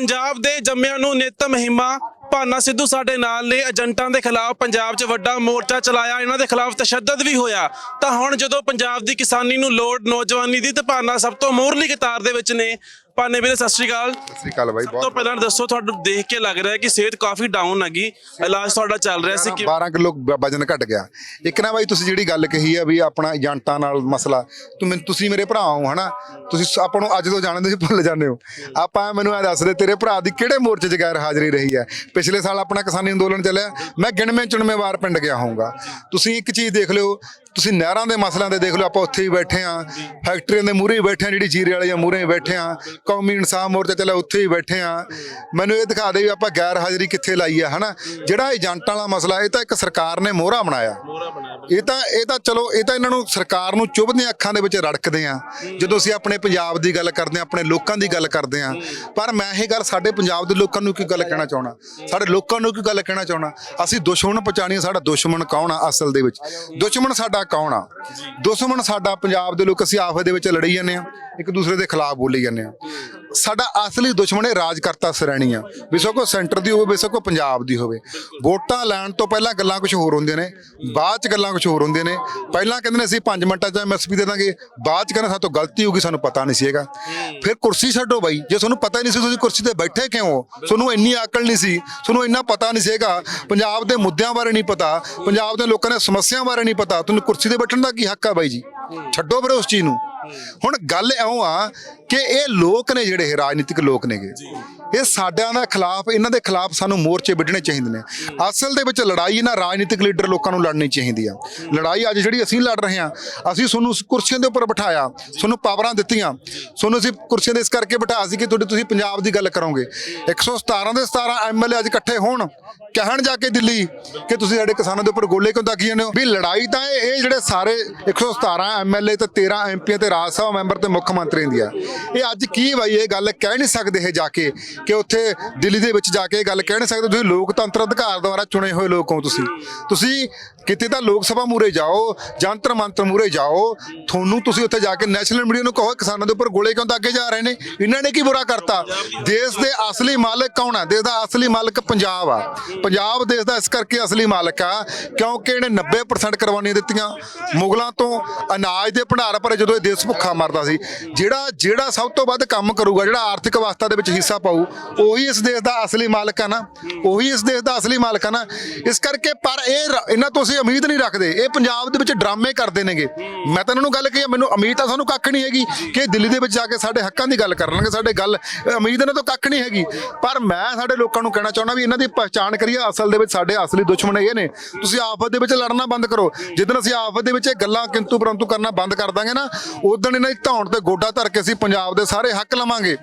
ਪੰਜਾਬ ਦੇ ਜੰਮਿਆਂ ਨੂੰ ਨਿਤ ਮਹਿਮਾ ਭਾਨਾ ਸਿੱਧੂ ਸਾਡੇ ਨਾਲ ਨੇ। ਏਜੰਟਾਂ ਦੇ ਖਿਲਾਫ ਪੰਜਾਬ 'ਚ ਵੱਡਾ ਮੋਰਚਾ ਚਲਾਇਆ, ਇਹਨਾਂ ਦੇ ਖਿਲਾਫ ਤਸ਼ੱਦਦ ਵੀ ਹੋਇਆ। ਤਾਂ ਹੁਣ ਜਦੋਂ ਪੰਜਾਬ ਦੀ ਕਿਸਾਨੀ ਨੂੰ ਲੋੜ, ਨੌਜਵਾਨੀ ਦੀ, ਤੇ ਭਾਨਾ ਸਭ ਤੋਂ ਮੋਹਰਲੀ ਕਤਾਰ ਦੇ ਵਿੱਚ ਨੇ। ਭਾਨੇ ਵੀਰੇ ਸਤਿ ਸ਼੍ਰੀ ਅਕਾਲ। ਸਤਿ ਸ੍ਰੀ ਅਕਾਲ ਬਾਈ ਸਭ ਤੋਂ ਬਹੁਤ ਪਹਿਲਾਂ ਦੱਸੋ ਤੁਹਾਨੂੰ ਦੇਖ ਕੇ ਲੱਗ ਰਿਹਾ ਹੈ ਕਿ ਸਿਹਤ ਕਾਫੀ ਡਾਊਨ ਹੈਗੀ। ਇਲਾਜ ਤੁਹਾਡਾ ਚੱਲ ਰਿਹਾ ਸੀ ਕਿ 12 ਕਿਲੋ ਵਜਨ ਘਟ ਗਿਆ। ਇੱਕ ਨਾ ਬਾਈ ਤੁਸੀਂ ਜਿਹੜੀ ਗੱਲ ਕਹੀ ਆ ਵੀ ਆਪਣਾ ਏਜੰਟਾਂ ਨਾਲ ਮਸਲਾ ਤੂੰ ਮੈਨੂੰ ਤੁਸੀਂ ਮੇਰੇ ਭਰਾ ਹੋ ਹਨਾ? ਤੁਸੀਂ ਸ- ਆਪਾਂ ਨੂੰ ਅੱਜ ਤੋਂ ਜਾਣਦੇ ਸੀ ਭੁੱਲ ਜਾਂਦੇ ਹੋ। ਆਪਾਂ ਮੈਨੂੰ ਇਹ ਦੱਸ ਦੇ ਤੇਰੇ ਭਰਾ ਦੀ ਕਿਹੜੇ ਮੋਰਚੇ 'ਚ ਗੈਰ ਹਾਜ਼ਰੀ ਰਹੀ ਹੈ? ਪਿਛਲੇ ਸਾਲ ਆਪਣਾ ਕਿਸਾਨੀ ਅੰਦੋਲਨ ਚੱਲਿਆ ਮੈਂ ਗਿਣਵੇਂ ਚੁਣਵੇਂ ਵਾਰ ਪਿੰਡ ਗਿਆ ਹੋਊਗਾ। ਤੁਸੀਂ ਇੱਕ ਚੀਜ਼ ਦੇਖ ਲਿਓ ਤੁਸੀਂ ਨਹਿਰਾਂ ਦੇ ਮਸਲਿਆਂ ਤੇ ਦੇਖ ਲਓ ਆਪਾਂ ਉੱਥੇ ਹੀ ਬੈਠੇ ਆ ਫੈਕਟਰੀਆਂ ਦੇ ਮੂਹਰੇ ਹੀ ਬੈਠੇ ਆ ਜਿਹੜੀ ਜੀਰੇ ਵਾਲੀਆਂ ਮੂਹਰੇ ਹੀ ਬੈਠੇ ਆ ਕੌਮੀ ਇਨਸਾਫ ਮੋਰਚਾ ਚੱਲਿਆ ਉੱਥੇ ਹੀ ਬੈਠੇ ਆ ਮੈਨੂੰ ਇਹ ਦਿਖਾ ਦੇ ਵੀ ਆਪਾਂ ਗੈਰ ਹਾਜ਼ਰੀ ਕਿੱਥੇ ਲਾਈ ਆ ਹਨਾ? ਜਿਹੜਾ ਏਜੰਟਾਂ ਵਾਲਾ ਮਸਲਾ ਇਹ ਤਾਂ ਇੱਕ ਸਰਕਾਰ ਨੇ ਮੋਹਰਾ ਬਣਾਇਆ। ਇਹ ਤਾਂ ਇਹ ਤਾਂ ਚਲੋ ਇਹ ਤਾਂ ਇਹਨਾਂ ਨੂੰ ਸਰਕਾਰ ਨੂੰ ਚੁੱਭਦੀਆਂ ਅੱਖਾਂ ਦੇ ਵਿੱਚ ਰੜਕਦੇ ਆ। ਜਦੋਂ ਅਸੀਂ ਆਪਣੇ ਪੰਜਾਬ ਦੀ ਗੱਲ ਕਰਦੇ ਆ ਆਪਣੇ ਲੋਕਾਂ ਦੀ ਗੱਲ ਕਰਦੇ ਆ ਪਰ ਮੈਂ ਇਹ ਗੱਲ ਸਾਡੇ ਪੰਜਾਬ ਦੇ ਲੋਕਾਂ ਨੂੰ ਕੀ ਗੱਲ ਕਹਿਣਾ ਚਾਹਣਾ ਸਾਡੇ ਲੋਕਾਂ ਨੂੰ ਕੀ ਗੱਲ ਕਹਿਣਾ ਚਾਹਣਾ ਅਸੀਂ ਦੁਸ਼ਮਣ ਪਛਾਣੀ ਸਾਡਾ ਦੁਸ਼ਮਣ ਕੌਣ ਆ ਅਸਲ ਦੇ ਵਿੱਚ? ਦੁਸ਼ਮਣ ਸਾਡਾ ਕੌਣ ਆ? ਦੁਸ਼ਮਣ ਸਾਡਾ ਪੰਜਾਬ ਦੇ ਲੋਕ ਅਸੀਂ ਆਫ਼ਤ ਦੇ ਵਿੱਚ ਲੜੀ ਜਾਂਦੇ ਆ ਇੱਕ ਦੂਸਰੇ ਦੇ ਖਿਲਾਫ ਬੋਲੀ ਜਾਂਦੇ ਆ ਸਾਡਾ ਅਸਲੀ ਦੁਸ਼ਮਣ ਇਹ ਰਾਜਕਰਤਾ ਸ਼੍ਰੇਣੀ ਆ। ਬੇਸ਼ੱਕ ਉਹ ਸੈਂਟਰ ਦੀ ਹੋਵੇ, ਬੇਸ਼ੱਕ ਉਹ ਪੰਜਾਬ ਦੀ ਹੋਵੇ। ਵੋਟਾਂ ਲੈਣ ਤੋਂ ਪਹਿਲਾਂ ਗੱਲਾਂ ਕੁਝ ਹੋਰ ਹੁੰਦੀਆਂ ਨੇ, ਬਾਅਦ ਚ ਗੱਲਾਂ ਕੁਝ ਹੋਰ ਹੁੰਦੀਆਂ ਨੇ। ਪਹਿਲਾਂ ਕਹਿੰਦੇ ਨੇ ਅਸੀਂ 5 ਮਿੰਟਾਂ ਚ ਐਮਐਸਪੀ ਦੇ ਦਾਂਗੇ, ਬਾਅਦ ਚ ਕਹਿੰਦੇ ਸਾਡੇ ਗਲਤੀ ਹੋ ਗਈ ਸਾਨੂੰ ਪਤਾ ਨਹੀਂ ਸੀਗਾ ਫਿਰ ਕੁਰਸੀ ਛੱਡੋ ਬਾਈ, ਜੇ ਤੁਹਾਨੂੰ ਪਤਾ ਹੀ ਨਹੀਂ ਸੀ ਤੁਸੀਂ ਕੁਰਸੀ ਤੇ ਬੈਠੇ ਕਿਉਂ ਹੋ? ਤੁਹਾਨੂੰ ਇੰਨੀ ਅਕਲ ਨਹੀਂ ਸੀ, ਤੁਹਾਨੂੰ ਇੰਨਾ ਪਤਾ ਨਹੀਂ ਸੀਗਾ ਪੰਜਾਬ ਦੇ ਮੁੱਦਿਆਂ ਬਾਰੇ ਨਹੀਂ ਪਤਾ, ਪੰਜਾਬ ਦੇ ਲੋਕਾਂ ਦੇ ਸਮੱਸਿਆਵਾਂ ਬਾਰੇ ਨਹੀਂ ਪਤਾ। ਤੁਹਾਨੂੰ ਕੁਰਸੀ ਤੇ ਬੈਠਣ ਦਾ ਕੀ ਹੱਕ ਆ ਬਾਈ ਜੀ? ਛੱਡੋ ਫਿਰ ਉਸ ਚੀਜ਼ ਨੂੰ। ਹੁਣ ਗੱਲ ਇਉਂ ਆ ਕਿ ਇਹ ਲੋਕ ਨੇ ਜਿਹੜੇ ਰਾਜਨੀਤਿਕ ਲੋਕ ਨੇਗੇ। ਇਹ ਸਾਡਿਆਂ ਦਾ ਖਿਲਾਫ ਇਹਨਾਂ ਦੇ ਖਿਲਾਫ ਸਾਨੂੰ ਮੋਰਚੇ ਵੱਢਣੇ ਚਾਹੀਦੇ ਨੇ। ਅਸਲ ਦੇ ਵਿੱਚ ਲੜਾਈ ਇਹਨਾਂ ਰਾਜਨੀਤਿਕ ਲੀਡਰ ਲੋਕਾਂ ਨੂੰ ਲੜਨੀ ਚਾਹੀਦੀ ਆ। ਲੜਾਈ ਅੱਜ ਜਿਹੜੀ ਅਸੀਂ ਲੜ ਰਹੇ ਹਾਂ ਅਸੀਂ ਤੁਹਾਨੂੰ ਕੁਰਸੀਆਂ ਦੇ ਉੱਪਰ ਬਿਠਾਇਆ ਤੁਹਾਨੂੰ ਪਾਵਰਾਂ ਦਿੱਤੀਆਂ। ਤੁਹਾਨੂੰ ਅਸੀਂ ਕੁਰਸੀਆਂ ਦੇ ਇਸ ਕਰਕੇ ਬਿਠਾਇਆ ਸੀ ਕਿ ਤੁਹਾਡੇ ਤੁਸੀਂ ਪੰਜਾਬ ਦੀ ਗੱਲ ਕਰੋਗੇ। 117 ਦੇ 17 ਐਮਐਲਏ ਅੱਜ ਇਕੱਠੇ ਹੋਣ ਕਹਿਣ ਜਾ ਕੇ ਦਿੱਲੀ ਕਿ ਤੁਸੀਂ ਸਾਡੇ ਕਿਸਾਨਾਂ ਦੇ ਉੱਪਰ ਗੋਲੇ ਕਿਉਂ ਦਾਗੀ ਜਾਂਦੇ ਹੋ? ਵੀ ਲੜਾਈ ਤਾਂ ਇਹ ਜਿਹੜੇ ਸਾਰੇ 117 ਐਮਐਲਏ ਤੇ 13 ਐਮਪੀ ਤੇ ਰਾਜ ਸਭਾ ਮੈਂਬਰ ਤੇ ਮੁੱਖ ਮੰਤਰੀ ਦੀ ਆ ਇਹ ਅੱਜ ਕੀ ਬਾਈ ਇਹ ਗੱਲ ਕਹਿ ਨਹੀਂ ਸਕਦੇ ਇਹ ਜਾ ਕੇ ਕਿ ਉੱਥੇ ਦਿੱਲੀ ਦੇ ਵਿੱਚ ਜਾ ਕੇ ਇਹ ਗੱਲ ਕਹਿ ਨਹੀਂ ਸਕਦੇ। ਤੁਸੀਂ ਲੋਕਤੰਤਰ ਅਧਿਕਾਰ ਦੁਆਰਾ ਚੁਣੇ ਹੋਏ ਲੋਕ ਹੋ ਤੁਸੀਂ। ਤੁਸੀਂ ਕਿਤੇ ਤਾਂ ਲੋਕ ਸਭਾ ਮੂਰੇ ਜਾਓ ਜੰਤਰ ਮੰਤਰ ਮੂਰੇ ਜਾਓ, ਤੁਹਾਨੂੰ ਤੁਸੀਂ ਉੱਥੇ ਜਾ ਕੇ ਨੈਸ਼ਨਲ ਮੀਡੀਆ ਨੂੰ ਕਹੋ, ਕਿਸਾਨਾਂ ਦੇ ਉੱਪਰ ਗੋਲੇ ਕਿਉਂ ਦਾਗੇ ਜਾ ਰਹੇ ਨੇ? ਇਹਨਾਂ ਨੇ ਕੀ ਬੁਰਾ ਕਰਤਾ? ਦੇਸ਼ ਦੇ ਅਸਲੀ ਮਾਲਕ ਕੌਣ ਆ? ਦੇਸ਼ ਦਾ ਅਸਲੀ ਮਾਲਕ ਪੰਜਾਬ ਆ। ਪੰਜਾਬ ਦੇਸ਼ ਦਾ ਇਸ ਕਰਕੇ ਅਸਲੀ ਮਾਲਕ ਆ, ਕਿਉਂਕਿ ਇਹਨੇ 90% ਕੁਰਬਾਨੀਆਂ ਦਿੱਤੀਆਂ। ਮੁਗਲਾਂ ਤੋਂ ਅਨਾਜ ਦੇ ਭੰਡਾਰ ਭਰੇ ਜਦੋਂ ਇਹ ਦੇਸ਼ ਭੁੱਖਾ ਮਰਦਾ ਸੀ। ਜਿਹੜਾ ਜਿਹੜਾ ਸਭ ਤੋਂ ਵੱਧ ਕੰਮ ਕਰੂਗਾ, ਜਿਹੜਾ ਆਰਥਿਕ ਅਵਸਥਾ ਦੇ ਵਿੱਚ ਹਿੱਸਾ ਪਾਊ ਉਹੀ ਇਸ ਦੇਸ਼ ਦਾ ਅਸਲੀ ਮਾਲਕ ਆ ਨਾ ਉਹੀ ਇਸ ਦੇਸ਼ ਦਾ ਅਸਲੀ ਮਾਲਕ ਆ ਨਾ। ਇਸ ਕਰਕੇ ਪਰ ਇਹ ਰ- ਇਹਨਾਂ ਤੋਂ ਅਸੀਂ ਉਮੀਦ ਨਹੀਂ ਰੱਖਦੇ। ਇਹ ਪੰਜਾਬ ਦੇ ਵਿੱਚ ਡਰਾਮੇ ਕਰਦੇ ਨੇਗੇ। ਮੈਂ ਤਾਂ ਇਹਨਾਂ ਨੂੰ ਗੱਲ ਕਹੀ ਆ, ਮੈਨੂੰ ਉਮੀਦ ਤਾਂ ਸਾਨੂੰ ਕੱਖ ਨਹੀਂ ਹੈਗੀ ਕਿ ਇਹ ਦਿੱਲੀ ਦੇ ਵਿੱਚ ਜਾ ਕੇ ਸਾਡੇ ਹੱਕਾਂ ਦੀ ਗੱਲ ਕਰਨਗੇ ਸਾਡੇ ਗੱਲ ਉਮੀਦ ਇਹਨਾਂ ਤੋਂ ਕੱਖ ਨਹੀਂ ਹੈਗੀ। ਪਰ ਮੈਂ ਸਾਡੇ ਲੋਕਾਂ ਨੂੰ ਕਹਿਣਾ ਚਾਹੁੰਦਾ ਵੀ ਇਹਨਾਂ ਦੀ ਪਛਾਣ ਕਰੀਏ ਅਸਲ ਦੇ ਵਿੱਚ ਸਾਡੇ ਅਸਲੀ ਦੁਸ਼ਮਣ ਇਹ ਨੇ। ਤੁਸੀਂ ਆਫਤ ਦੇ ਵਿੱਚ ਲੜਨਾ ਬੰਦ ਕਰੋ। ਜਿੱਦਣ ਅਸੀਂ ਆਫਤ ਦੇ ਵਿੱਚ ਇਹ ਗੱਲਾਂ ਕਿੰਤੂ ਪਰੰਤੂ ਕਰਨਾ ਬੰਦ ਕਰ ਦਾਂਗੇ ਨਾ ਉਦੋਂ ਇਹਨਾਂ ਦੀ ਧੌਣ ਤੇ ਗੋਡਾ ਧਰ ਕੇ ਅਸੀਂ ਪੰਜਾਬ ਦੇ ਸਾਰੇ ਹੱਕ ਲਵਾਂਗੇ।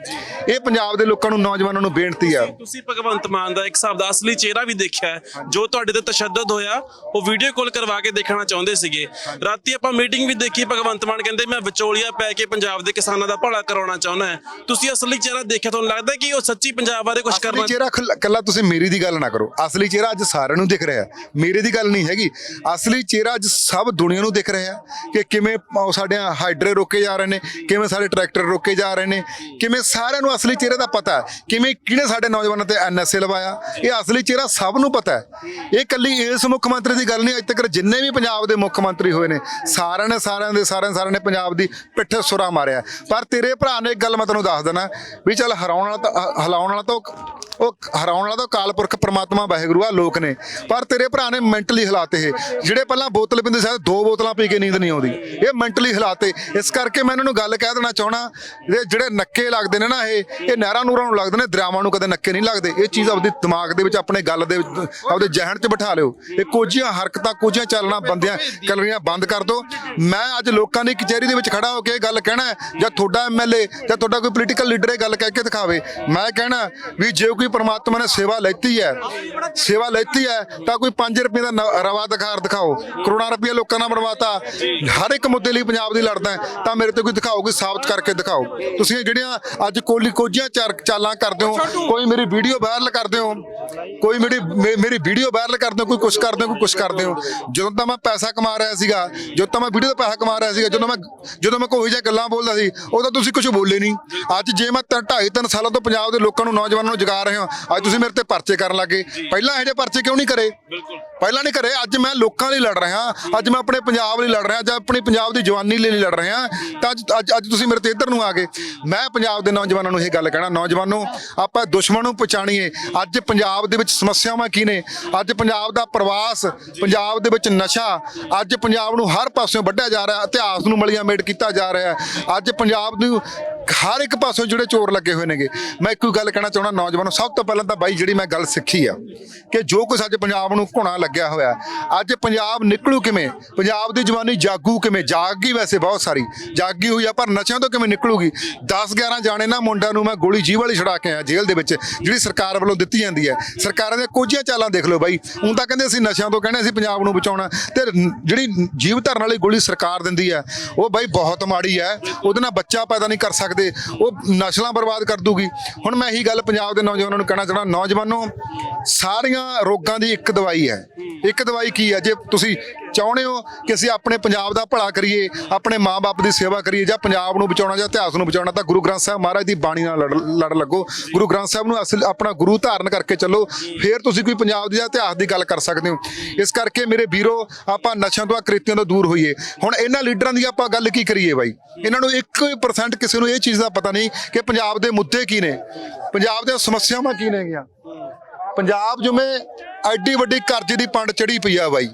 ਇਹ ਪੰਜਾਬ ਦੇ ਲੋਕਾਂ ਨੂੰ ਨੌਜਵਾਨਾਂ ਨੂੰ ਬੇਨਤੀ ਆ। ਤੁਸੀਂ ਭਗਵੰਤ ਮਾਨ ਦਾ ਇੱਕ ਹਿਸਾਬ ਦਾ ਅਸਲੀ ਚਿਹਰਾ ਵੀ ਦੇਖਿਆ ਹੈ ਜੋ ਤੁਹਾਡੇ ਤੇ ਤਸ਼ੱਦਦ ਹੋਇਆ ਉਹ ਵੀਡੀਓ ਕਾਲ ਕਰਵਾ ਕੇ ਦੇਖਣਾ ਚਾਹੁੰਦੇ ਸੀਗੇ। ਰਾਤੀ ਆਪਾਂ ਮੀਟਿੰਗ ਵੀ ਦੇਖੀ ਭਗਵੰਤ ਮਾਨ ਕਹਿੰਦੇ ਮੈਂ ਵਿਚੋਲੀਆ ਪੈ ਕੇ ਪੰਜਾਬ ਦੇ ਕਿਸਾਨਾਂ ਦਾ ਭਲਾ ਕਰਾਉਣਾ ਚਾਹੁੰਦਾ ਹੈ। ਤੁਸੀਂ ਅਸਲੀ ਚਿਹਰਾ ਦੇਖਿਆ ਤੁਹਾਨੂੰ ਲੱਗਦਾ ਕਿ ਉਹ ਸੱਚੀ ਪੰਜਾਬ ਬਾਰੇ ਕੁਝ ਅਸਲੀ ਕਰਨਾ ਚਿਹਰਾ ਖੁੱਲ੍ਹਾ- ਕੱਲਾ ਤੁਸੀਂ ਮੇਰੀ ਦੀ ਗੱਲ ਨਾ ਕਰੋ। ਅਸਲੀ ਚਿਹਰਾ ਅੱਜ ਸਾਰਿਆਂ ਨੂੰ ਦਿਖ ਰਿਹਾ ਹੈ। ਮੇਰੇ ਦੀ ਗੱਲ ਨਹੀਂ ਹੈਗੀ। ਅਸਲੀ ਚਿਹਰਾ ਅੱਜ ਸਭ ਦੁਨੀਆ ਨੂੰ ਦਿਖ ਰਿਹਾ ਹੈ ਕਿ ਕਿਵੇਂ ਸਾਡੇ ਹਾਈਡਰੇ ਰੋਕੇ ਜਾ ਰਹੇ ਨੇ ਕਿਵੇਂ ਸਾਡੇ ਟਰੈਕਟਰ ਰੋਕੇ ਜਾ ਰਹੇ ਨੇ ਕਿਵੇਂ ਸਾਰਿਆਂ ਨੂੰ ਅਸਲੀ ਚਿਹਰੇ ਦਾ ਪਤਾ ਕਿਵੇਂ ਕਿਹਨੇ ਸਾਡੇ ਨੌਜਵਾਨਾਂ ਤੇ ਐਨਐਸਏ ਲਵਾਇਆ? ਇਹ ਅਸਲੀ ਚਿਹਰਾ ਸਭ ਨੂੰ ਪਤਾ ਹੈ। ਇਹ ਕੱਲੀ ਇਸ ਮੁੱਖ ਮੰਤਰੀ ਦੀ ਗੱਲ ਨਹੀਂ, ਅੱਜ ਤੱਕ ਜਿੰਨੇ ਵੀ ਪੰਜਾਬ ਦੇ ਮੁੱਖ ਮੰਤਰੀ ਹੋਏ ਨੇ, ਸਾਰਿਆਂ ਨੇ, ਸਾਰਿਆਂ ਦੇ, ਸਾਰਿਆਂ ਸਾਰਿਆਂ ਨੇ ਪੰਜਾਬ ਦੀ ਪਿੱਠੇ ਸੁਰਾ ਮਾਰਿਆ। ਪਰ ਤੇਰੇ ਭਰਾ ਨੇ ਇੱਕ ਗੱਲ ਮੈਂ ਤੈਨੂੰ ਦੱਸ ਦੇਣਾ ਵੀ ਚੱਲ ਹਰਾਉਣ ਵਾਲਾ ਤਾਂ, ਹ- ਵਾਲਾ ਤਾਂ ਉਹ- ਹਰਾਉਣ ਵਾਲਾ ਤਾਂ ਕਾਲ ਪੁਰਖ ਪ੍ਰਮਾਤਮਾ, ਵਾਹਿਗੁਰੂ ਆ, ਲੋਕ ਨੇ। ਪਰ ਤੇਰੇ ਭਰਾ ਨੇ ਮੈਂਟਲੀ ਹਿਲਾਤੇ ਇਹ। ਜਿਹੜੇ ਪਹਿਲਾਂ ਬੋਤਲ ਪੀਂਦੇ ਸੀ, ਦੋ ਬੋਤਲਾਂ ਪੀ ਕੇ ਨੀਂਦ ਨਹੀਂ ਆਉਂਦੀ। ਇਹ ਮੈਂਟਲੀ ਹਿਲਾਤੇ। ਇਸ ਕਰਕੇ ਮੈਂ ਇਹਨਾਂ ਨੂੰ ਗੱਲ ਕਹਿ ਦੇਣਾ ਚਾਹਣਾ ਇਹ ਜਿਹੜੇ ਨੱਕੇ ਲੱਗਦੇ ਨੇ ਨਾ ਇਹ ਇਹ ਨਹਿਰਾਂ ਨੂਰਾਂ ਨੂੰ ਲੱਗਦੇ ਨੇ, ਦਰਿਆਵਾਂ ਨੂੰ ਕਦੇ ਨੱਕੇ ਨਹੀਂ ਲੱਗਦੇ। ਇਹ ਚੀਜ਼ ਆਪਦੇ ਦਿਮਾਗ ਦੇ ਵਿੱਚ, ਆਪਣੇ ਗੱਲ ਦੇ ਵਿੱਚ, ਆਪਦੇ ਜ਼ਿਹਨ 'ਚ ਬਿਠਾ ਲਿਓ। ਇਹ ਕੋਝੀਆਂ, ਹਰਕਤਾਂ, ਕੋਝੀਆਂ ਚੱਲਣਾ ਬੰਦਿਆਂ ਕਲਰੀਆਂ ਬੰਦ ਕਰ ਦਿਓ ਮੈਂ ਅੱਜ ਲੋਕਾਂ ਦੀ ਕਚਹਿਰੀ ਦੇ ਵਿੱਚ ਖੜਾ ਹੋ ਕੇ ਇਹ ਗੱਲ ਕਹਿਣਾ ਜਾਂ ਤੁਹਾਡਾ ਐਮਐਲਏ ਜਾਂ ਤੁਹਾਡਾ ਕੋਈ ਪੋਲੀਟੀਕਲ ਲੀਡਰ ਇਹ ਗੱਲ ਕਹਿ ਕੇ ਦਿਖਾਵੇ। ਮੈਂ ਕਹਿਣਾ ਵੀ ਜੇ ਕੋਈ ਪਰਮਾਤਮਾ ਨੇ ਸੇਵਾ ਲੈਤੀ ਹੈ, ਸੇਵਾ ਲੈਤੀ ਹੈ, ਤਾਂ ਕੋਈ 5 ਰੁਪਏ ਦਾ ਨ- ਰਵਾ ਦਿਖਾਰ ਦਿਖਾਓ। ਕਰੋੜਾਂ ਰੁਪਏ ਲੋਕਾਂ ਨਾਲ ਬਣਵਾਤਾ। ਹਰ ਇੱਕ ਮੁੱਦੇ ਲਈ ਪੰਜਾਬ ਦੀ ਲੜਦਾ ਤਾਂ ਮੇਰੇ ਤੇ ਕੋਈ ਦਿਖਾਓ, ਕੋਈ ਸਾਬਤ ਕਰਕੇ ਦਿਖਾਓ। ਤੁਸੀਂ ਜਿਹੜੀਆਂ ਅੱਜ ਕੋਲੀ ਕੋਝੀਆਂ ਚਾਰ, ਚਾਲਾਂ ਕਰਦੇ ਹੋ ਕੋਈ ਮੇਰੀ ਵੀਡੀਓ ਵਾਇਰਲ ਕਰਦੇ ਹੋ ਕੋਈ ਮੇਰੀ ਮੇਰੀ ਵੀਡੀਓ ਵਾਇਰਲ ਕਰਦੇ ਹੋ ਕੋਈ ਕੁਛ ਕਰਦੇ ਹੋ ਕੋਈ ਕੁਛ ਕਰਦੇ ਹੋ। ਜਦੋਂ ਤਾਂ ਮੈਂ ਪੈਸਾ ਕਮਾ ਰਿਹਾ ਸੀਗਾ ਜਦੋਂ ਤਾਂ ਮੈਂ ਵੀਡੀਓ ਦਾ ਪੈਸਾ ਕਮਾ ਰਿਹਾ ਸੀਗਾ ਜਦੋਂ ਮੈਂ ਜਦੋਂ ਮੈਂ ਕੋਈ ਜਿਹੀਆਂ ਗੱਲਾਂ ਬੋਲਦਾ ਸੀ ਉਦੋਂ ਤੁਸੀਂ ਕੁਝ ਬੋਲੇ ਨਹੀਂ। ਅੱਜ ਜੇ ਮੈਂ ਤਿੰਨ- ਢਾਈ ਤਿੰਨ ਸਾਲਾਂ ਤੋਂ ਪੰਜਾਬ ਦੇ ਲੋਕਾਂ ਨੂੰ ਨੌਜਵਾਨਾਂ ਨੂੰ ਜਗਾ ਰਹੇ ਹਾਂ ਅੱਜ ਤੁਸੀਂ ਮੇਰੇ ਤੇ ਪਰਚੇ ਕਰਨ ਲੱਗੇ। ਪਹਿਲਾਂ ਇਹੋ ਜਿਹੇ ਪਰਚੇ ਕਿਉਂ ਨਹੀਂ ਕਰੇ? ਪਹਿਲਾਂ ਨਹੀਂ ਕਰੇ ਅੱਜ ਮੈਂ ਲੋਕਾਂ ਲਈ ਲੜ ਰਿਹਾ ਅੱਜ ਮੈਂ ਆਪਣੇ ਪੰਜਾਬ ਲਈ ਲੜ ਰਿਹਾ ਅੱਜ ਆਪਣੀ ਪੰਜਾਬ ਦੀ ਜਵਾਨੀ ਲਈ ਲੜ ਰਿਹਾ ਤਾਂ ਅੱਜ ਅੱਜ ਅੱਜ ਤੁਸੀਂ ਮੇਰੇ ਤੇ ਇੱਧਰ ਨੂੰ ਆ ਗਏ। ਮੈਂ ਪੰਜਾਬ ਦੇ ਨੌਜਵਾਨਾਂ ਨੂੰ ਇਹ ਗੱਲ ਕਹਿਣਾ ਨੌਜਵਾਨੋ ਆਪਾਂ ਦੁਸ਼ਮਣ ਨੂੰ ਪਛਾਣੀਏ। ਅੱਜ ਪੰਜਾਬ ਦੇ ਵਿੱਚ ਸਮੱਸਿਆਵਾਂ ਕੀ ਨੇ? ਅੱਜ ਪੰਜਾਬ ਦਾ ਪ੍ਰਵਾਸ, ਪੰਜਾਬ ਦੇ ਵਿੱਚ ਨਸ਼ਾ, ਅੱਜ ਪੰਜਾਬ ਨੂੰ ਹਰ ਪਾਸਿਓਂ ਵੱਢਿਆ ਜਾ ਰਿਹਾ, ਇਤਿਹਾਸ ਨੂੰ ਮਲੀਆਂ ਮੇਟ ਕੀਤਾ ਜਾ ਰਿਹਾ। ਅੱਜ ਪੰਜਾਬ ਨੂੰ ਹਰ ਇੱਕ ਪਾਸੋਂ ਜਿਹੜੇ ਚੋਰ ਲੱਗੇ ਹੋਏ ਨੇਗੇ, ਮੈਂ ਇੱਕੋ ਹੀ ਗੱਲ ਕਹਿਣਾ ਚਾਹੁੰਦਾ ਨੌਜਵਾਨੋ, ਸਭ ਤੋਂ ਪਹਿਲਾਂ ਤਾਂ ਬਾਈ ਜਿਹੜੀ ਮੈਂ ਗੱਲ ਸਿੱਖੀ ਆ ਕਿ ਜੋ ਕੁਝ ਅੱਜ ਪੰਜਾਬ ਨੂੰ ਘੁਣਾ ਲੱਗਿਆ ਹੋਇਆ, ਅੱਜ ਪੰਜਾਬ ਨਿਕਲੂ ਕਿਵੇਂ? ਪੰਜਾਬ ਦੀ ਜਵਾਨੀ ਜਾਗੂ ਕਿਵੇਂ? ਜਾਗ ਗਈ ਵੈਸੇ ਬਹੁਤ ਸਾਰੀ, ਜਾਗੀ ਹੋਈ ਆ, ਪਰ ਨਸ਼ਿਆਂ ਤੋਂ ਕਿਵੇਂ ਨਿਕਲੂਗੀ? 10 11 ਜਾਣੇ ਨਾ ਮੁੰਡਿਆਂ ਨੂੰ ਮੈਂ ਗੋਲੀ ਜੀਵ ਵਾਲੀ ਛੜਾ ਕੇ ਆਇਆ ਜੇਲ੍ਹ ਦੇ ਵਿੱਚ, ਜਿਹੜੀ ਸਰਕਾਰ ਵੱਲੋਂ ਦਿੱਤੀ ਜਾਂਦੀ ਹੈ। ਸਰਕਾਰਾਂ ਦੀਆਂ ਕੋਝੀਆਂ ਚਾਲਾਂ ਦੇਖ ਲਓ ਬਾਈ ਹੁਣ ਤਾਂ ਕਹਿੰਦੇ ਅਸੀਂ ਨਸ਼ਿਆਂ ਤੋਂ ਕਹਿੰਦੇ ਅਸੀਂ ਪੰਜਾਬ ਨੂੰ ਬਚਾਉਣਾ, ਤੇ ਜਿਹੜੀ ਜੀਵ ਧਰਨ ਵਾਲੀ ਗੋਲੀ ਸਰਕਾਰ ਦਿੰਦੀ ਹੈ, ਉਹ ਬਾਈ ਬਹੁਤ ਮਾੜੀ ਹੈ, ਉਹਦੇ ਨਾਲ ਬੱਚਾ ਪੈਦਾ ਨਹੀਂ ਕਰ ਸਕਦਾ। ਉਹ ਨਸਲਾਂ ਬਰਬਾਦ ਕਰ ਦੂਗੀ। ਹੁਣ ਮੈਂ ਇਹੀ ਗੱਲ ਪੰਜਾਬ ਦੇ ਨੌਜਵਾਨਾਂ ਨੂੰ ਕਹਿਣਾ ਚਾਹਣਾ ਨੌਜਵਾਨੋ, ਸਾਰੀਆਂ ਰੋਗਾਂ ਦੀ ਇੱਕ ਦਵਾਈ ਹੈ। ਇੱਕ ਦਵਾਈ ਕੀ ਹੈ? ਜੇ ਤੁਸੀਂ ਚਾਹੁੰਦੇ ਹੋ ਕਿ ਅਸੀਂ ਆਪਣੇ ਪੰਜਾਬ ਦਾ ਭਲਾ ਕਰੀਏ, ਆਪਣੇ ਮਾਪੇ ਦੀ ਸੇਵਾ ਕਰੀਏ ਜਾਂ ਪੰਜਾਬ ਨੂੰ ਬਚਾਉਣਾ ਜਾਂ ਇਤਿਹਾਸ ਨੂੰ ਬਚਾਉਣਾ, ਤਾਂ ਗੁਰੂ ਗ੍ਰੰਥ ਸਾਹਿਬ ਮਹਾਰਾਜ ਦੀ ਬਾਣੀ ਨਾਲ ਲੜ ਲੜ ਲੱਗੋ। ਗੁਰੂ ਗ੍ਰੰਥ ਸਾਹਿਬ ਨੂੰ ਅਸਲ ਆਪਣਾ ਗੁਰੂ ਧਾਰਨ ਕਰਕੇ ਚੱਲੋ। ਫਿਰ ਤੁਸੀਂ ਕੋਈ ਪੰਜਾਬ ਦੀ ਜਾਂ ਇਤਿਹਾਸ ਦੀ ਗੱਲ ਕਰ ਸਕਦੇ ਹੋ। ਇਸ ਕਰਕੇ ਮੇਰੇ ਵੀਰੋ, ਆਪਾਂ ਨਸ਼ਿਆਂ ਤੋਂ ਕ੍ਰਿਤੀਆਂ ਤੋਂ ਦੂਰ ਹੋਈਏ। ਹੁਣ ਇਹਨਾਂ ਲੀਡਰਾਂ ਦੀ ਆਪਾਂ ਗੱਲ ਕੀ ਕਰੀਏ ਬਾਈ? ਇਹਨਾਂ ਨੂੰ 1% ਕਿਸੇ ਨੂੰ ਇਹ ਚੀਜ਼ ਦਾ ਪਤਾ ਨਹੀਂ ਕਿ ਪੰਜਾਬ ਦੇ ਮੁੱਦੇ ਕੀ ਨੇ। ਪੰਜਾਬ ਦੀਆਂ ਸਮੱਸਿਆਵਾਂ ਕੀ ਨੇਗੀਆਂ? ਪੰਜਾਬ ਜਿਵੇਂ ਐਡੀ ਵੱਡੀ ਕਰਜ਼ੇ ਦੀ ਪੰਡ ਚੜੀ ਪਈ ਆ ਬਾਈ।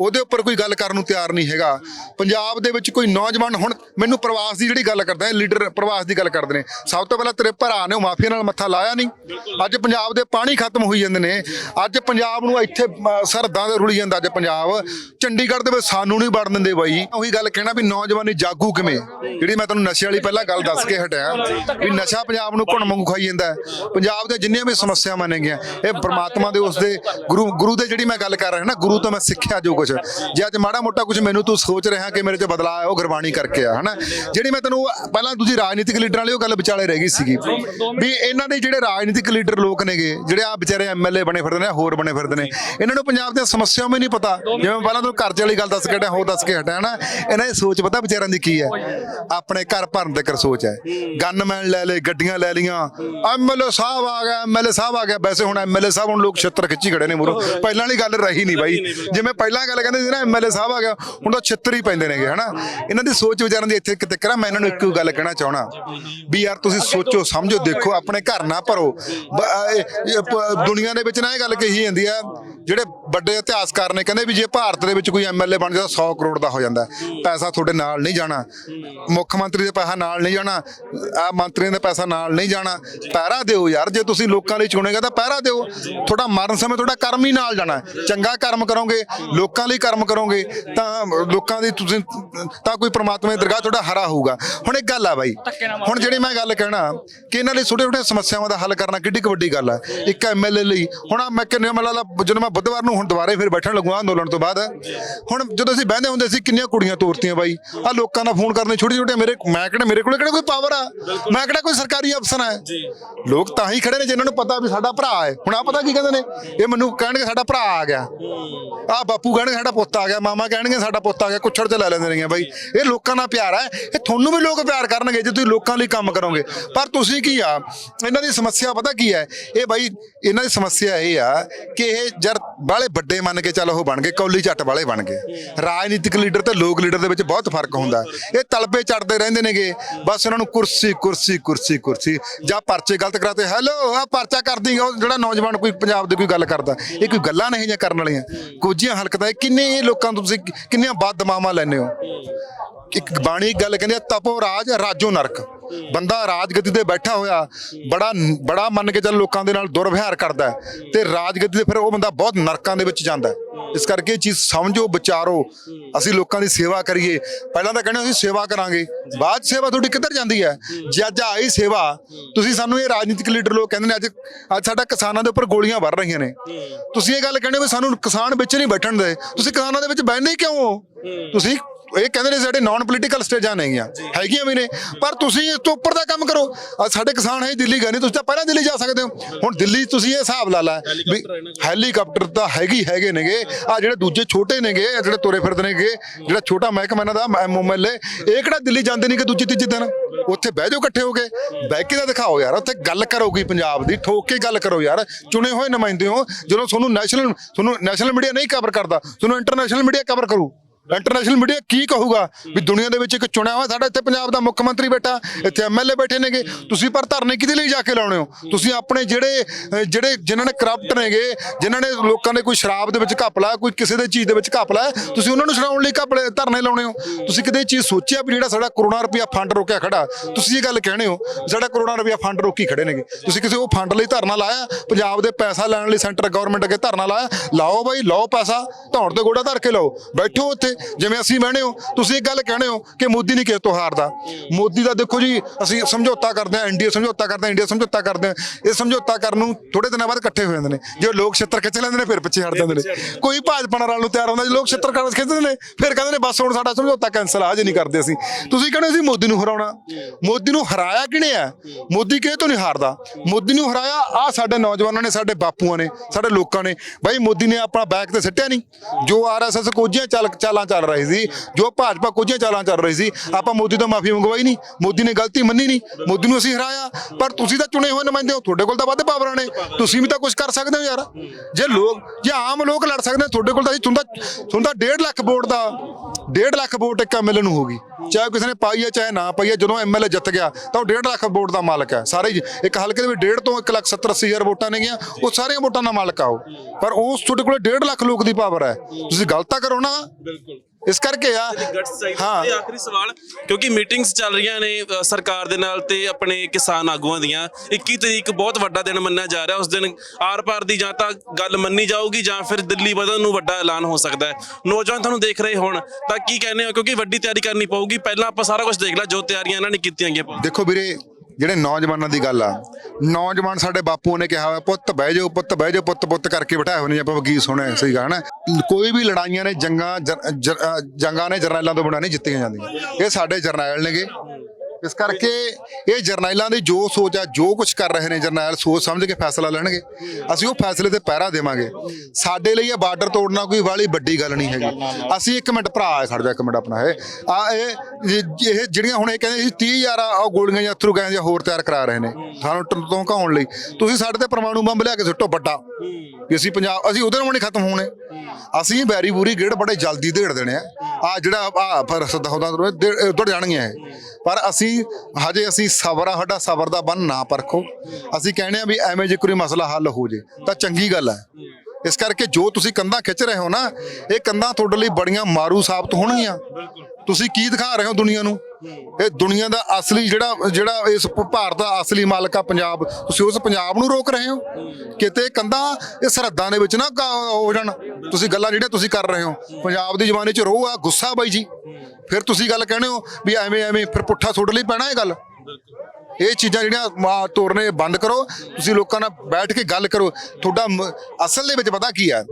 ਉਹਦੇ ਉੱਪਰ ਕੋਈ ਗੱਲ ਕਰਨ ਨੂੰ ਤਿਆਰ ਨਹੀਂ ਹੈਗਾ। ਪੰਜਾਬ ਦੇ ਵਿੱਚ ਕੋਈ ਨੌਜਵਾਨ ਹੁਣ ਮੈਨੂੰ ਪ੍ਰਵਾਸ ਦੀ ਜਿਹੜੀ ਗੱਲ ਕਰਦਾ ਹੈ ਲੀਡਰ ਪ੍ਰਵਾਸ ਦੀ ਗੱਲ ਕਰਦੇ ਨੇ। ਸਭ ਤੋਂ ਪਹਿਲਾਂ ਤੇਰੇ ਭਰਾ ਨੇ ਉਹ ਮਾਫੀਆ ਨਾਲ ਮੱਥਾ ਲਾਇਆ ਨਹੀਂ। ਅੱਜ ਪੰਜਾਬ ਦੇ ਪਾਣੀ ਖਤਮ ਹੋਈ ਜਾਂਦੇ ਨੇ। ਅੱਜ ਪੰਜਾਬ ਨੂੰ ਇੱਥੇ ਅਹ, ਸਰਹੱਦਾਂ ਦੇ ਰੁਲੀ ਜਾਂਦਾ ਅੱਜ ਪੰਜਾਬ। ਚੰਡੀਗੜ੍ਹ ਦੇ ਵਿੱਚ ਸਾਨੂੰ ਨਹੀਂ ਵੜਨ ਦਿੰਦੇ ਬਾਈ। ਉਹੀ ਗੱਲ ਕਹਿਣਾ ਵੀ ਨੌਜਵਾਨੀ ਜਾਗੂ ਕਿਵੇਂ? ਜਿਹੜੀ ਮੈਂ ਤੁਹਾਨੂੰ ਨਸ਼ੇ ਵਾਲੀ ਪਹਿਲਾਂ ਗੱਲ ਦੱਸ ਕੇ ਹਟਿਆ ਵੀ ਨਸ਼ਾ ਪੰਜਾਬ ਨੂੰ ਘੁਣ ਵਾਂਗੂ ਖਾਈ ਜਾਂਦਾ ਪੰਜਾਬ ਦੇ ਜਿੰਨੀਆਂ ਵੀ ਸਮੱਸਿਆਵਾਂ ਨੇਗੀਆਂ ਇਹ ਪ੍ਰਮਾਤਮਾ ਦੇ ਉਸ ਦੇ ਗੁਰੂ ਗੁਰੂ ਦੇ ਜਿਹੜੀ ਮੈਂ ਗੱਲ ਕਰ ਰਿਹਾ ਨਾ, ਗੁਰੂ ਤੋਂ ਮੈਂ ਸਿੱਖਿਆ ਜੋ ਕੁਝ ਜੇ ਅੱਜ ਮਾੜਾ ਮੋਟਾ ਕੁਝ ਮੈਨੂੰ ਤੂੰ ਸੋਚ ਰਿਹਾ ਕਿ ਮੇਰੇ 'ਚ ਬਦਲਾਅ ਹੈ ਉਹ ਗੁਰਬਾਣੀ ਕਰਕੇ ਆ, ਹਨਾ? ਜਿਹੜੀ ਮੈਂ ਤੈਨੂੰ ਪਹਿਲਾਂ ਤੁਸੀਂ ਰਾਜਨੀਤਿਕ ਲੀਡਰਾਂ ਵਾਲੀ ਉਹ ਗੱਲ ਵਿਚਾਲੇ ਰਹਿ ਗਈ ਸੀਗੀ। ਵੀ ਇਹਨਾਂ ਦੇ ਜਿਹੜੇ ਰਾਜਨੀਤਿਕ ਲੀਡਰ ਲੋਕ ਨੇਗੇ, ਜਿਹੜੇ ਆ ਵਿਚਾਰੇ ਐਮਐਲਏ ਬਣੇ ਫਿਰਦੇ ਨੇ, ਹੋਰ ਬਣੇ ਫਿਰਦੇ ਨੇ, ਇਹਨਾਂ ਨੂੰ ਪੰਜਾਬ ਦੀਆਂ ਸਮੱਸਿਆਵਾਂ ਹੀ ਨਹੀਂ ਪਤਾ। ਜਿਵੇਂ ਮੈਂ ਪਹਿਲਾਂ ਤੁਹਾਨੂੰ ਕਰਜ਼ੇ ਵਾਲੀ ਗੱਲ ਦੱਸ ਕੇ ਹਟਿਆ, ਹੋਰ ਦੱਸ ਕੇ ਹਟਿਆ ਨਾ ਇਹਨਾਂ ਦੀ ਸੋਚ ਪਤਾ ਵਿਚਾਰਿਆਂ ਦੀ ਕੀ ਹੈ? ਆਪਣੇ ਘਰ ਭਰਨ ਤੱਕ ਸੋਚ ਹੈ। ਗਨਮੈਨ ਲੈ ਲਏ, ਗੱਡੀਆਂ ਲੈ ਲੀਆਂ ਐਮਐਲਏ ਸਾਹਿਬ ਆ ਗਿਆ ਐਮਐਲਏ ਸਾਹਿਬ ਆ ਗਿਆ। ਵੈਸੇ ਹੁਣ ਐਮਐਲਏ ਸਾਹਿਬ ਹੁਣ ਲੋਕ ਛਿੱਤਰ ਖਿੱਚੀ ਖੜੇ ਨੇ ਮੂਰੋਂ ਪਹਿਲਾਂ ਵਾਲੀ ਗੱਲ ਰਹੀ ਨਹੀਂ ਬਾਈ। ਜਿਵੇਂ ਪਹਿਲਾਂ ਗੱਲ ਕਹਿੰਦੇ ਸੀ ਨਾ ਐਮਐਲਏ ਸਾਹਿਬ ਆ ਗਿਆ ਹੁਣ ਤਾਂ ਛਿੱਤਰ ਹੀ ਪੈਂਦੇ ਨੇਗੇ ਹਨਾ? ਇਹਨਾਂ ਦੀ ਸੋਚ ਵਿਚਾਰਨ ਦੀ ਇੱਥੇ ਕਿਤੇ ਕਰਾਂ ਮੈਂ ਇਹਨਾਂ ਨੂੰ ਇੱਕੋ ਗੱਲ ਕਹਿਣਾ ਚਾਹਣਾ ਵੀ ਯਾਰ ਤੁਸੀਂ ਸੋਚੋ ਸਮਝੋ ਦੇਖੋ ਆਪਣੇ ਘਰ ਨਾ ਭਰੋ। ਦੁਨੀਆ ਦੇ ਵਿੱਚ ਨਾ ਇਹ ਗੱਲ ਕਹੀ ਜਾਂਦੀ ਆ ਜਿਹੜੇ ਵੱਡੇ ਇਤਿਹਾਸਕਾਰ ਨੇ ਕਹਿੰਦੇ ਵੀ ਜੇ ਭਾਰਤ ਦੇ ਵਿੱਚ ਕੋਈ ਐਮਐਲਏ ਬਣ ਜਾਂਦਾ 100 ਕਰੋੜ ਦਾ ਹੋ ਜਾਂਦਾ। ਪੈਸਾ ਤੁਹਾਡੇ ਨਾਲ ਨਹੀਂ ਜਾਣਾ। ਮੁੱਖ ਮੰਤਰੀ ਦੇ ਪੈਸਾ ਨਾਲ ਨਹੀਂ ਜਾਣਾ ਆ ਮੰਤਰੀਆਂ ਦਾ ਪੈਸਾ ਨਾਲ ਨਹੀਂ ਜਾਣਾ। ਪਹਿਰਾ ਦਿਓ ਯਾਰ ਜੇ ਤੁਸੀਂ ਲੋਕਾਂ ਲਈ ਚੁਣੇਗਾ ਤਾਂ ਪਹਿਰਾ ਦਿਓ। ਤੁਹਾਡਾ ਮਰਨ ਸਮੇਂ ਤੁਹਾਡਾ ਕਰਮ ਹੀ ਨਾਲ ਜਾਣਾ। ਚੰਗਾ ਕਰਮ ਕਰੋਗੇ ਲੋਕਾਂ ਲਈ ਕਰਮ ਕਰੋਗੇ ਤਾਂ ਲੋਕਾਂ ਦੀ ਤੁਸੀਂ ਤਾਂ ਕੋਈ ਪ੍ਰਮਾਤਮਾ ਦੀ ਦਰਗਾਹ ਤੁਹਾਡਾ ਹਰਾ ਹੋਊਗਾ। ਹੁਣ ਇੱਕ ਗੱਲ ਆ ਬਾਈ ਹੁਣ ਜਿਹੜੀ ਮੈਂ ਗੱਲ ਕਹਿਣਾ ਕਿ ਇਹਨਾਂ ਲਈ ਛੋਟੇ ਛੋਟੇ ਸਮੱਸਿਆਵਾਂ ਦਾ ਹੱਲ ਕਰਨਾ ਕਿੱਡੀ ਕੁ ਵੱਡੀ ਗੱਲ ਹੈ ਇੱਕ ਐਮਐਲਏ ਲਈ ਹੁਣ ਮੈਂ ਕਿੰਨੇ ਮਤਲਬ ਜਦੋਂ ਮੈਂ ਬੁੱਧਵਾਰ ਨੂੰ ਹੁਣ ਦੁਬਾਰੇ ਫਿਰ ਬੈਠਣ ਲੱਗੂਗਾ ਅੰਦੋਲਨ ਤੋਂ ਬਾਅਦ ਹੁਣ ਜਦੋਂ ਅਸੀਂ ਬਹਿੰਦੇ ਹੁੰਦੇ ਸੀ ਕਿੰਨੀਆਂ ਕੁੜੀਆਂ ਤੋਰਤੀਆਂ ਬਾਈ। ਆ ਲੋਕਾਂ ਦਾ ਫੋਨ ਕਰਨੇ ਛੋਟੇ ਛੋਟੇ ਮੇਰੇ ਮੈਂ ਕਿਹੜਾ ਮੇਰੇ ਕੋਲ ਕਿਹੜਾ ਕੋਈ ਪਾਵਰ ਆ? ਮੈਂ ਕਿਹੜਾ ਕੋਈ ਸਰਕਾਰੀ ਅਫਸਰ ਆ? ਲੋਕ ਤਾਂ ਹੀ ਖੜੇ ਨੇ ਜਿਨ੍ਹਾਂ ਨੂੰ ਪਤਾ ਵੀ ਸਾਡਾ ਭਰਾ ਹੈ। ਹੁਣ ਆ ਪਤਾ ਕੀ ਕਹਿੰਦੇ ਨੇ? ਇਹ ਮੈਨੂੰ ਕਹਿਣਗੇ ਸਾਡਾ ਭਰਾ ਆ ਗਿਆ। ਆ ਬਾਪੂ ਕਹਿਣਗੇ ਸਾਡਾ ਪੁੱਤ ਆ ਗਿਆ, ਮਾਮਾ ਕਹਿਣਗੇ ਸਾਡਾ ਪੁੱਤ ਆ ਗਿਆ, ਕੁੱਛੜ ਚ ਲੈ ਲੈਂਦੇ ਨੇ ਬਾਈ। ਇਹ ਲੋਕਾਂ ਨਾਲ ਪਿਆਰ ਹੈ। ਇਹ ਤੁਹਾਨੂੰ ਵੀ ਲੋਕ ਪਿਆਰ ਕਰਨਗੇ ਜੇ ਤੁਸੀਂ ਲੋਕਾਂ ਲਈ ਕੰਮ ਕਰੋਗੇ। ਪਰ ਤੁਸੀਂ ਕੀ ਆ, ਇਹਨਾਂ ਦੀ ਸਮੱਸਿਆ ਪਤਾ ਕੀ ਹੈ? ਇਹ ਬਾਈ, ਇਹਨਾਂ ਦੀ ਸਮੱਸਿਆ ਇਹ ਆ ਕਿ ਇਹ ਜਰ ਬਾਲੇ ਵੱਡੇ ਮੰਨ ਕੇ ਚੱਲ ਉਹ ਬਣ ਗਏ, ਕੌਲੀ ਝੱਟ ਵਾਲੇ ਬਣ ਗਏ। ਰਾਜਨੀਤਿਕ ਲੀਡਰ ਤੇ ਲੋਕ ਲੀਡਰ ਦੇ ਵਿੱਚ ਬਹੁਤ ਫ਼ਰਕ ਹੁੰਦਾ। ਇਹ ਤਲਬੇ ਚੜਦੇ ਰਹਿੰਦੇ ਨੇਗੇ। ਬਸ ਉਹਨਾਂ ਨੂੰ ਕੁਰਸੀ ਕੁਰਸੀ ਕੁਰਸੀ ਕੁਰਸੀ ਜਾਂ ਪਰਚੇ ਗਲਤ ਕਰਾਤੇ। ਹੈਲੋ ਆ ਪਰਚਾ ਕਰਦੀ ਉਹ ਜਿਹੜਾ ਨੌਜਵਾਨ ਕੋਈ ਪੰਜਾਬ ਦੇ ਕੋਈ ਗੱਲ ਕਰਦਾ। ਇਹ ਕੋਈ ਗੱਲਾਂ ਨਹੀਂ ਜਾਂ ਕਰਨ ਵਾਲੀਆਂ? ਕੋਝੀਆਂ ਹਲਕਤਾਂ ਇਹ ਕਿੰਨੇ ਇਹ ਲੋਕਾਂ ਤੋਂ ਤੁਸੀਂ ਕਿੰਨੀਆਂ ਬਦਦਮਾਵਾਂ ਲੈਂਦੇ ਹੋ? ਇੱਕ ਬਾਣੀ ਗੱਲ ਕਹਿੰਦੇ ਆ, ਤਪੋ ਰਾਜ, ਰਾਜੋ ਨਰਕ। ਬੰਦਾ ਰਾਜਗੱਦੀ ਤੇ ਬੈਠਾ ਹੋਇਆ, ਬੜਾ ਬੜਾ ਮੰਨ ਕੇ ਚੱਲ ਲੋਕਾਂ ਦੇ ਨਾਲ ਦੁਰਵਿਹਾਰ ਕਰਦਾ ਹੈ ਤੇ ਰਾਜਗੱਦੀ ਤੇ ਫਿਰ ਉਹ ਬੰਦਾ ਬਹੁਤ ਨਰਕਾਂ ਦੇ ਵਿੱਚ ਜਾਂਦਾ ਇਸ ਕਰਕੇ ਇਹ ਚੀਜ਼ ਸਮਝੋ, ਵਿਚਾਰੋ। ਅਸੀਂ ਲੋਕਾਂ ਦੀ ਸੇਵਾ ਕਰੀਏ। ਪਹਿਲਾਂ ਤਾਂ ਕਹਿੰਦੇ ਅਸੀਂ ਸੇਵਾ ਕਰਾਂਗੇ। ਬਾਅਦ 'ਚ ਸੇਵਾ ਤੁਹਾਡੀ ਕਿੱਧਰ ਜਾਂਦੀ ਹੈ? ਜੇ ਅੱਜ ਆਈ ਸੇਵਾ, ਤੁਸੀਂ ਸਾਨੂੰ ਇਹ ਰਾਜਨੀਤਿਕ ਲੀਡਰ ਲੋਕ ਕਹਿੰਦੇ ਨੇ, ਅੱਜ ਅੱਜ ਸਾਡਾ ਕਿਸਾਨਾਂ ਦੇ ਉੱਪਰ ਗੋਲੀਆਂ ਵੱਰ ਰਹੀਆਂ ਨੇ। ਤੁਸੀਂ ਇਹ ਗੱਲ ਕਹਿੰਦੇ ਹੋ ਵੀ ਸਾਨੂੰ ਕਿਸਾਨ ਵਿੱਚ ਨਹੀਂ ਬੈਠਣ ਦੇ। ਤੁਸੀਂ ਕਿਸਾਨਾਂ ਦੇ ਵਿੱਚ ਬੈਠਦੇ ਕਿਉਂ ਹੋ? ਤੁਸੀਂ ਇਹ ਕਹਿੰਦੇ ਨੇ ਸਾਡੇ ਨਾਨ ਪੋਲੀਟੀਕਲ ਸਟੇਜਾਂ ਨੇਗੀਆਂ ਹੈਗੀਆਂ ਵੀ ਨੇ। ਪਰ ਤੁਸੀਂ ਇਸ ਤੋਂ ਉੱਪਰ ਦਾ ਕੰਮ ਕਰੋ। ਅੱਜ ਸਾਡੇ ਕਿਸਾਨ ਹੈ ਦਿੱਲੀ ਗਏ ਨੇ ਤੁਸੀਂ ਤਾਂ ਪਹਿਲਾਂ ਦਿੱਲੀ ਜਾ ਸਕਦੇ ਹੋ। ਹੁਣ ਦਿੱਲੀ ਤੁਸੀਂ ਇਹ ਹਿਸਾਬ ਲਾ ਲਾ। ਵੀ ਹੈਲੀਕਾਪਟਰ ਤਾਂ ਹੈਗੀ ਹੈਗੇ ਨੇਗੇ। ਆ ਜਿਹੜੇ ਦੂਜੇ ਛੋਟੇ ਨੇਗੇ ਆਹ ਜਿਹੜੇ ਤੁਰੇ ਫਿਰਦੇ ਨੇਗੇ ਜਿਹੜਾ ਛੋਟਾ ਮਹਿਕਮਾ ਇਹਨਾਂ ਦਾ ਐਮਐਲਏ ਇਹ ਕਿਹੜਾ ਦਿੱਲੀ ਜਾਂਦੇ ਨਹੀਂ ਕਿ ਦੂਜੀ ਤੀਜੇ ਦਿਨ? ਉੱਥੇ ਬਹਿ ਜਾਓ ਇਕੱਠੇ ਹੋ ਕੇ। ਬਹਿ ਕੇ ਤਾਂ ਦਿਖਾਓ ਯਾਰ ਉੱਥੇ ਗੱਲ ਕਰੋਗੀ ਪੰਜਾਬ ਦੀ। ਠੋਕ ਕੇ ਗੱਲ ਕਰੋ ਯਾਰ। ਚੁਣੇ ਹੋਏ ਨੁਮਾਇੰਦੇ ਹੋ। ਜਦੋਂ ਤੁਹਾਨੂੰ ਨੈਸ਼ਨਲ ਤੁਹਾਨੂੰ ਨੈਸ਼ਨਲ ਮੀਡੀਆ ਨਹੀਂ ਕਵਰ ਕਰਦਾ ਤੁਹਾਨੂੰ ਇੰਟਰਨੈਸ਼ਨਲ ਮੀਡੀਆ ਕਵਰ ਕਰੂ। ਇੰਟਰਨੈਸ਼ਨਲ ਮੀਡੀਆ ਕੀ ਕਹੂਗਾ? ਵੀ ਦੁਨੀਆ ਦੇ ਵਿੱਚ ਇੱਕ ਚੁਣਿਆ ਹੋਇਆ ਸਾਡਾ ਇੱਥੇ ਪੰਜਾਬ ਦਾ ਮੁੱਖ ਮੰਤਰੀ ਬੈਠਾ ਇੱਥੇ ਐਮਐਲਏ ਬੈਠੇ ਨੇਗੇ। ਤੁਸੀਂ ਪਰ ਧਰਨੇ ਕਿਹਦੇ ਲਈ ਜਾ ਕੇ ਲਾਉਣੇ ਹੋ? ਤੁਸੀਂ ਆਪਣੇ ਜਿਹੜੇ ਜਿਹੜੇ ਜਿਨ੍ਹਾਂ ਨੇ ਕਰਪਟ ਨੇਗੇ ਜਿਨ੍ਹਾਂ ਨੇ ਲੋਕਾਂ ਨੇ ਕੋਈ ਸ਼ਰਾਬ ਦੇ ਵਿੱਚ ਘਪ ਲਾਇਆ ਕੋਈ ਕਿਸੇ ਦੇ ਚੀਜ਼ ਦੇ ਵਿੱਚ ਘਪ ਲਾਇਆ ਤੁਸੀਂ ਉਹਨਾਂ ਨੂੰ ਛਡਾਉਣ ਲਈ ਘਪਲੇ ਧਰਨੇ ਲਾਉਣੇ ਹੋ। ਤੁਸੀਂ ਕਿਤੇ ਚੀਜ਼ ਸੋਚਿਆ ਵੀ ਜਿਹੜਾ ਸਾਡਾ ਕਰੋੜਾਂ ਰੁਪਇਆ ਫੰਡ ਰੋਕਿਆ ਖੜਾ ਤੁਸੀਂ ਇਹ ਗੱਲ ਕਹਿਣੇ ਹੋ ਸਾਡਾ ਕਰੋੜਾਂ ਰੁਪਇਆ ਫੰਡ ਰੋਕੀ ਖੜੇ ਨੇਗੇ। ਤੁਸੀਂ ਕਿਸੇ ਉਹ ਫੰਡ ਲਈ ਧਰਨਾ ਲਾਇਆ ਪੰਜਾਬ ਦੇ ਪੈਸਾ ਲੈਣ ਲਈ ਸੈਂਟਰ ਗਵਰਨਮੈਂਟ ਅੱਗੇ ਧਰਨਾ ਲਾਇਆ ਲਾਓ ਬਾਈ ਲਾਓ ਪੈਸਾ ਧੌਣ ਤੇ ਗੋੜਾ ਧਰ ਕੇ ਲਾਓ ਬੈਠੋ ਉੱਥੇ। ਜਿਵੇਂ ਅਸੀਂ ਬਹਿਣੇ ਹੋ ਤੁਸੀਂ ਇੱਕ ਗੱਲ ਕਹਿਣੇ ਹੋ ਕਿ ਮੋਦੀ ਨਹੀਂ ਕਿਸੇ ਤੋਂ ਹਾਰਦਾ। ਮੋਦੀ ਦਾ ਦੇਖੋ ਜੀ ਅਸੀਂ ਸਮਝੌਤਾ ਕਰਦੇ ਹਾਂ ਇੰਡੀਆ ਸਮਝੌਤਾ ਕਰਦੇ ਹਾਂ ਇੰਡੀਆ ਸਮਝੌਤਾ ਕਰਦੇ ਹਾਂ। ਇਹ ਸਮਝੌਤਾ ਕਰਨ ਨੂੰ ਥੋੜੇ ਦਿਨਾਂ ਬਾਅਦ ਇਕੱਠੇ ਹੋ ਜਾਂਦੇ ਨੇ। ਜੇ ਲੋਕ ਛਿੱਤਰ ਖਿੱਚ ਲੈਂਦੇ ਨੇ ਫਿਰ ਪਿੱਛੇ ਹਟ ਜਾਂਦੇ ਨੇ। ਕੋਈ ਭਾਜਪਾ ਨਾਲ ਨੂੰ ਤਿਆਰ ਹੁੰਦਾ ਜੀ ਲੋਕ ਛਿੱਤਰ ਕਰ ਖਿੱਚਦੇ ਨੇ ਫਿਰ ਕਹਿੰਦੇ ਨੇ ਬਸ ਹੁਣ ਸਾਡਾ ਸਮਝੌਤਾ ਕੈਨਸਲ ਆ ਜੇ ਨਹੀਂ ਕਰਦੇ ਅਸੀਂ। ਤੁਸੀਂ ਕਹਿੰਦੇ ਸੀ ਮੋਦੀ ਨੂੰ ਹਰਾਉਣਾ। ਮੋਦੀ ਨੂੰ ਹਰਾਇਆ ਕਿਹਨੇ ਆ? ਮੋਦੀ ਕਿਹ ਤੋਂ ਨਹੀਂ ਹਾਰਦਾ। ਮੋਦੀ ਨੂੰ ਹਰਾਇਆ ਆ ਸਾਡੇ ਨੌਜਵਾਨਾਂ ਨੇ ਸਾਡੇ ਬਾਪੂਆਂ ਨੇ ਸਾਡੇ ਲੋਕਾਂ ਨੇ। ਬਾਈ ਮੋਦੀ ਨੇ ਆਪਣਾ ਬੈਕ ਤੇ ਸਿੱਟਿਆ ਨਹੀਂ। ਜੋ ਆਰਐਸਐਸ ਕੋਝੀਆਂ ਚੱਲ ਚਾਲਾਂ ਚੱਲ ਰਹੀ ਸੀ, ਜੋ ਭਾਜਪਾ ਕੋਝੀਆਂ ਚਾਲਾਂ ਚੱਲ ਰਹੀ ਸੀ, ਆਪਾਂ ਮੋਦੀ ਤੋਂ ਮਾਫੀ ਮੰਗਵਾਈ ਨਹੀਂ, ਮੋਦੀ ਨੇ ਗਲਤੀ ਮੰਨੀ ਨਹੀਂ, ਮੋਦੀ ਨੂੰ ਅਸੀਂ ਹਰਾਇਆ, ਪਰ ਤੁਸੀਂ ਤਾਂ ਚੁਣੇ ਹੋਏ ਨੁਮਾਇੰਦੇ ਹੋ, ਤੁਹਾਡੇ ਕੋਲ ਤਾਂ ਵੱਧ ਪਾਵਰਾਂ ਨੇ ਤੁਸੀਂ ਵੀ ਤਾਂ ਕੁਝ ਕਰ ਸਕਦੇ ਹੋ ਯਾਰ। ਜੇ ਲੋਕ, ਜੇ ਆਮ ਲੋਕ ਲੜ ਸਕਦੇ ਨੇ, ਤੁਹਾਡੇ ਕੋਲ ਤਾਂ ਅਸੀਂ ਤੁਹਾਨੂੰ ਤਾਂ ਤੁਹਾਨੂੰ ਤਾਂ 1.5 ਲੱਖ ਵੋਟ ਦਾ 1.5 ਲੱਖ ਵੋਟ ਇੱਕ ਐਮਐਲਏ ਨੂੰ ਹੋਗੀ ਚਾਹੇ ਕਿਸੇ ਨੇ ਪਾਈ ਹੈ ਚਾਹੇ ਨਾ ਪਾਈ ਹੈ ਜਦੋਂ ਐਮਐਲਏ ਜਿੱਤ ਗਿਆ, ਤਾਂ ਉਹ 1.5 ਲੱਖ ਵੋਟ ਦਾ ਮਾਲਕ ਹੈ। ਸਾਰੇ ਇੱਕ ਹਲਕੇ ਦੇ ਵਿੱਚ 1.5 ਤੋਂ 1 ਲੱਖ 70 ਅੱਸੀ ਹਜ਼ਾਰ ਵੋਟਾਂ ਨੇਗੀਆਂ, ਉਹ ਸਾਰੀਆਂ ਵੋਟਾਂ ਦਾ ਮਾਲਕ ਆ ਉਹ। ਪਰ ਉਸ ਤੁਹਾਡੇ ਕੋਲ 1.5 ਲੱਖ ਲੋਕ ਦੀ ਪਾਵਰ ਹੈ। ਤੁਸੀਂ ਗਲਤ ਤਾਂ ਕਰੋ ਨਾ। ਬਿਲਕੁਲ ਇਸ ਕਰਕੇ ਆ। ਗਟਸ ਚਾਹੀਦਾ ਹਾਂ। ਤੇ ਆਖਰੀ ਸਵਾਲ ਕਿਉਂਕਿ ਮੀਟਿੰਗਸ ਚੱਲ ਰਹੀਆਂ ਨੇ ਅ, ਸਰਕਾਰ ਦੇ ਨਾਲ ਤੇ ਆਪਣੇ ਕਿਸਾਨ ਆਗੂਆਂ ਦੀਆਂ। 21 ਤਰੀਕ ਬਹੁਤ ਵੱਡਾ ਦਿਨ ਮੰਨਿਆ ਜਾ ਰਿਹਾ। ਉਸ ਦਿਨ ਆਰ-ਪਾਰ ਦੀ ਜਾਂ ਤਾਂ ਗੱਲ ਮੰਨੀ ਜਾਊਗੀ ਜਾਂ ਫਿਰ ਦਿੱਲੀ ਵਧਣ ਨੂੰ ਵੱਡਾ ਐਲਾਨ ਹੋ ਸਕਦਾ ਹੈ। ਨੌਜਵਾਨ ਤੁਹਾਨੂੰ ਦੇਖ ਰਹੇ ਹੋਣ ਤਾਂ ਕੀ ਕਹਿੰਦੇ ਹੋ? ਕਿਉਂਕਿ ਵੱਡੀ ਤਿਆਰੀ ਕਰਨੀ ਪਊਗੀ। ਪਹਿਲਾਂ ਆਪਾਂ ਸਾਰਾ ਕੁਝ ਦੇਖ ਲਿਆ ਜੋ ਤਿਆਰੀਆਂ ਇਹਨਾਂ ਨੇ ਕੀਤੀਆਂ ਗਈਆਂ। ਦੇਖੋ ਵੀਰੇ ਜਿਹੜੇ ਨੌਜਵਾਨਾਂ ਦੀ ਗੱਲ ਆ। ਨੌਜਵਾਨ ਸਾਡੇ ਬਾਪੂ ਨੇ ਕਿਹਾ ਹੋਇਆ ਪੁੱਤ ਬਹਿ ਜਾਓ, ਪੁੱਤ ਬਹਿ ਜਾਓ, ਪੁੱਤ ਪੁੱਤ ਕਰਕੇ ਬਿਠਾਏ ਹੋਣੇ ਆਪਾਂ ਗੀਤ ਸੁਣਿਆ ਸੀਗਾ ਹਨਾ ਕੋਈ ਵੀ ਲੜਾਈਆਂ ਨੇ ਜੰਗਾਂ ਜੰਗਾਂ ਨੇ ਜਰਨੈਲਾਂ ਤੋਂ ਬਿਨਾਂ ਨਹੀਂ ਜਿੱਤੀਆਂ ਜਾਂਦੀਆਂ। ਇਹ ਸਾਡੇ ਜਰਨੈਲ ਨੇਗੇ। ਇਸ ਕਰਕੇ ਇਹ ਜਰਨੈਲਾਂ ਦੀ ਜੋ ਸੋਚ ਆ ਜੋ ਕੁਝ ਕਰ ਰਹੇ ਨੇ ਜਰਨੈਲ ਸੋਚ ਸਮਝ ਕੇ ਫੈਸਲਾ ਲੈਣਗੇ ਅਸੀਂ ਉਹ ਫੈਸਲੇ ਤੇ ਪਹਿਰਾ ਦੇਵਾਂਗੇ ਸਾਡੇ ਲਈ ਇਹ ਬਾਰਡਰ ਤੋੜਨਾ ਕੋਈ ਵਾਲੀ ਵੱਡੀ ਗੱਲ ਨਹੀਂ ਹੈਗੀ ਅਸੀਂ ਇੱਕ ਮਿੰਟ ਭਰਾ ਖੜ ਜਾ ਇੱਕ ਮਿੰਟ ਆਪਣਾ ਇਹ ਆ ਇਹ ਇਹ ਜਿਹੜੀਆਂ ਹੁਣ ਇਹ ਕਹਿੰਦੇ ਸੀ 30000 ਆ ਉਹ ਗੋਲੀਆਂ ਜਾਂ ਅਥਰੂ ਗੈਸ ਜਾਂ ਹੋਰ ਤਿਆਰ ਕਰਾ ਰਹੇ ਨੇ ਸਾਨੂੰ ਟ- ਧਮਕਾਉਣ ਲਈ ਤੁਸੀਂ ਸਾਡੇ ਤੇ ਪਰਮਾਣੂ ਬੰਬ ਲਿਆ ਕੇ ਸੁੱਟੋ ਵੱਡਾ ਵੀ ਅਸੀਂ ਪੰਜਾਬ ਅਸੀਂ ਉਹਦੇ ਨਾਲ ਨਹੀਂ ਖਤਮ ਹੋਣੇ ਅਸੀਂ ਬੈਰੀ ਬੂਰੀ ਗੇੜ ਬੜੇ ਜਲਦੀ ਢੇੜ ਦੇਣੇ ਆ ਆ ਜਿਹੜਾ ਆ ਫਿਰ ਸਦਾ ਹੁੰਦਾ ਜਾਣਗੀਆਂ ਇਹ ਪਰ ਅਸੀਂ ਹਜੇ ਅਸੀਂ ਸਬਰ ਆ ਸਾਡਾ ਸਬਰ ਦਾ ਬੰਨ ਨਾ ਪਰਖੋ। ਅਸੀਂ ਕਹਿੰਦੇ ਆ ਵੀ ਐਵੇਂ ਜੇ ਕੋਈ ਮਸਲਾ ਹੱਲ ਹੋ ਜੇ ਤਾਂ ਚੰਗੀ ਗੱਲ ਹੈ। ਇਸ ਕਰਕੇ ਜੋ ਤੁਸੀਂ ਕੰਧਾਂ ਖਿੱਚ ਰਹੇ ਹੋ ਨਾ ਇਹ ਕੰਧਾਂ ਤੁਹਾਡੇ ਲਈ ਬੜੀਆਂ ਮਾਰੂ ਸਾਬਤ ਹੋਣਗੀਆਂ। ਤੁਸੀਂ ਕੀ ਦਿਖਾ ਰਹੇ ਹੋ ਦੁਨੀਆ ਨੂੰ? ਇਹ ਦੁਨੀਆ ਦਾ ਅਸਲੀ ਜਿਹੜਾ ਜਿਹੜਾ ਇਸ ਭਾਰਤ ਦਾ ਅਸਲੀ ਮਾਲਕ ਆ ਪੰਜਾਬ ਤੁਸੀਂ ਉਸ ਪੰਜਾਬ ਨੂੰ ਰੋਕ ਰਹੇ ਹੋ? ਕਿਤੇ ਕੰਧਾਂ ਇਹ ਸਰਹੱਦਾਂ ਦੇ ਵਿੱਚ ਨਾ ਹੋ ਜਾਣ। ਤੁਸੀਂ ਗੱਲਾਂ ਜਿਹੜੀਆਂ ਤੁਸੀਂ ਕਰ ਰਹੇ ਹੋ। ਪੰਜਾਬ ਦੀ ਜ਼ਮਾਨੇ 'ਚ ਰੋਹ ਆ ਗੁੱਸਾ ਬਾਈ ਜੀ। ਫਿਰ ਤੁਸੀਂ ਗੱਲ ਕਹਿੰਦੇ ਹੋ ਵੀ ਐਵੇਂ ਐਵੇਂ ਫਿਰ ਪੁੱਠਾ ਸੁੱਟ ਲਈ ਪੈਣਾ ਇਹ ਗੱਲ? ਇਹ ਚੀਜ਼ਾਂ ਜਿਹੜੀਆਂ ਮਾ ਤੋਰਨੇ ਬੰਦ ਕਰੋ। ਤੁਸੀਂ ਲੋਕਾਂ ਨਾਲ ਬੈਠ ਕੇ ਗੱਲ ਕਰੋ। ਤੁਹਾਡਾ ਅਸਲ ਦੇ ਵਿੱਚ ਪਤਾ ਕੀ ਹੈ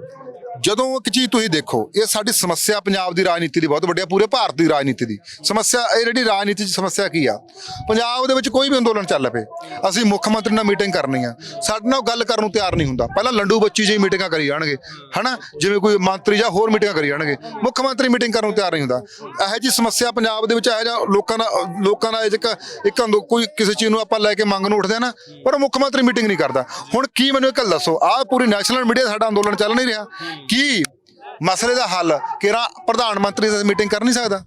ਜਦੋਂ ਇੱਕ ਚੀਜ਼ ਤੁਸੀਂ ਦੇਖੋ, ਇਹ ਸਾਡੀ ਸਮੱਸਿਆ ਪੰਜਾਬ ਦੀ ਰਾਜਨੀਤੀ ਦੀ ਬਹੁਤ ਵੱਡੀ ਆ, ਪੂਰੇ ਭਾਰਤ ਦੀ ਰਾਜਨੀਤੀ ਦੀ। ਸਮੱਸਿਆ, ਇਹ ਜਿਹੜੀ ਰਾਜਨੀਤੀ ਦੀ ਸਮੱਸਿਆ ਕੀ ਆ? ਪੰਜਾਬ ਦੇ ਵਿੱਚ ਕੋਈ ਵੀ ਅੰਦੋਲਨ ਚੱਲ ਪਏ, ਅਸੀਂ ਮੁੱਖ ਮੰਤਰੀ ਨਾਲ ਮੀਟਿੰਗ ਕਰਨੀ ਆ। ਸਾਡੇ ਨਾਲ ਉਹ ਗੱਲ ਕਰਨ ਨੂੰ ਤਿਆਰ ਨਹੀਂ ਹੁੰਦਾ। ਪਹਿਲਾਂ ਲੰਡੂ ਬੱਚੀ ਜਿਹੀ ਮੀਟਿੰਗਾਂ ਕਰੀ ਜਾਣਗੇ, ਹਨਾ? ਜਿਵੇਂ ਕੋਈ ਮੰਤਰੀ ਜਾਂ ਹੋਰ ਮੀਟਿੰਗਾਂ ਕਰੀ ਜਾਣਗੇ। ਮੁੱਖ ਮੰਤਰੀ ਮੀਟਿੰਗ ਕਰਨ ਨੂੰ ਤਿਆਰ ਨਹੀਂ ਹੁੰਦਾ। ਇਹੋ ਜੀ ਸਮੱਸਿਆ ਪੰਜਾਬ ਦੇ ਵਿੱਚ ਇਹੋ ਜਿਹਾ ਲੋਕਾਂ ਦਾ ਲੋਕਾਂ ਦਾ ਇੱਕ ਇੱਕ ਕੋਈ ਕਿਸੇ ਚੀਜ਼ ਨੂੰ ਆਪਾਂ ਲੈ ਕੇ ਮੰਗ ਨੂੰ ਉੱਠਦੇ ਆ ਨਾ, ਪਰ ਉਹ ਮੁੱਖ ਮੰਤਰੀ ਮੀਟਿੰਗ ਨਹੀਂ ਕਰਦਾ। ਹੁਣ ਕੀ ਮੈਨੂੰ ਇੱਕ ਗੱਲ ਦੱਸੋ? ਆਹ ਪੂਰੀ ਨੈਸ਼ਨਲ ਮੀਡੀਆ ਸਾਡਾ ਅੰਦੋਲਨ ਚੱਲ ਨਹੀਂ ਰਿਹਾ। ਕੀ ਮਸਲੇ ਦਾ ਹੱਲ? ਕਿਹੜਾ ਪ੍ਰਧਾਨ ਮੰਤਰੀ ਦੀ ਮੀਟਿੰਗ ਕਰ ਨਹੀਂ ਸਕਦਾ?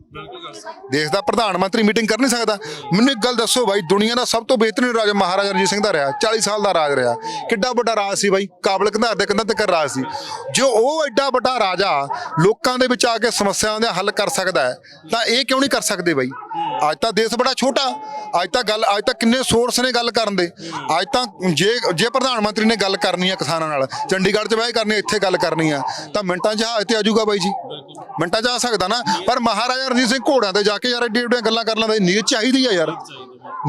ਦੇਸ਼ ਦਾ ਪ੍ਰਧਾਨ ਮੰਤਰੀ ਮੀਟਿੰਗ ਕਰ ਨਹੀਂ ਸਕਦਾ। ਮੈਨੂੰ ਇੱਕ ਗੱਲ ਦੱਸੋ ਬਾਈ, ਦੁਨੀਆ ਦਾ ਸਭ ਤੋਂ ਬਿਹਤਰੀਨ ਰਾਜਾ ਮਹਾਰਾਜਾ ਰਣਜੀਤ ਸਿੰਘ ਦਾ ਰਿਹਾ 40 ਸਾਲ ਦਾ ਰਾਜ ਰਿਹਾ। ਕਿੱਡਾ ਵੱਡਾ ਰਾਜ ਸੀ ਬਾਈ, ਕਾਬਲ ਕੰਧਾਰ ਦੇ ਕੰਧਾਂ ਤੱਕ ਰਾਜ ਸੀ। ਜੋ ਉਹ ਐਡਾ ਵੱਡਾ ਰਾਜਾ ਲੋਕਾਂ ਦੇ ਵਿੱਚ ਆ ਕੇ ਸਮੱਸਿਆਵਾਂ ਦਾ ਹੱਲ ਕਰ ਸਕਦਾ ਹੈ, ਤਾਂ ਇਹ ਕਿਉਂ ਨਹੀਂ ਕਰ ਸਕਦੇ ਬਾਈ? ਅੱਜ ਤਾਂ ਦੇਸ਼ ਬੜਾ ਛੋਟਾ, ਅੱਜ ਤਾਂ ਗੱਲ, ਅੱਜ ਤਾਂ ਕਿੰਨੇ ਸੋਰਸ ਨੇ ਗੱਲ ਕਰਨ ਦੇ। ਅੱਜ ਤਾਂ ਜੇ ਜੇ ਪ੍ਰਧਾਨ ਮੰਤਰੀ ਨੇ ਗੱਲ ਕਰਨੀ ਆ ਕਿਸਾਨਾਂ ਨਾਲ, ਚੰਡੀਗੜ੍ਹ 'ਚ ਬਹਿ ਕੇ ਕਰਨੀ ਇੱਥੇ ਗੱਲ ਕਰਨੀ ਆ, ਤਾਂ ਮਿੰਟਾਂ 'ਚ ਜਹਾਜ਼ ਤੇ ਆਜੂਗਾ ਬਾਈ ਜੀ। ਮਿੰਟਾਂ 'ਚ ਆ ਸਕਦਾ ਨਾ, ਪਰ ਮਹਾਰਾਜਾ ਰਣਜੀਤ ਸਿੰਘ ਘੋੜਿਆਂ ਤੇ ਜਾ ਕੇ ਯਾਰ ਏਡੀ ਏਡੀਆਂ ਗੱਲਾਂ ਕਰ ਲੈਂਦਾ ਨੀਤ ਚਾਹੀਦੀ ਆ ਯਾਰ।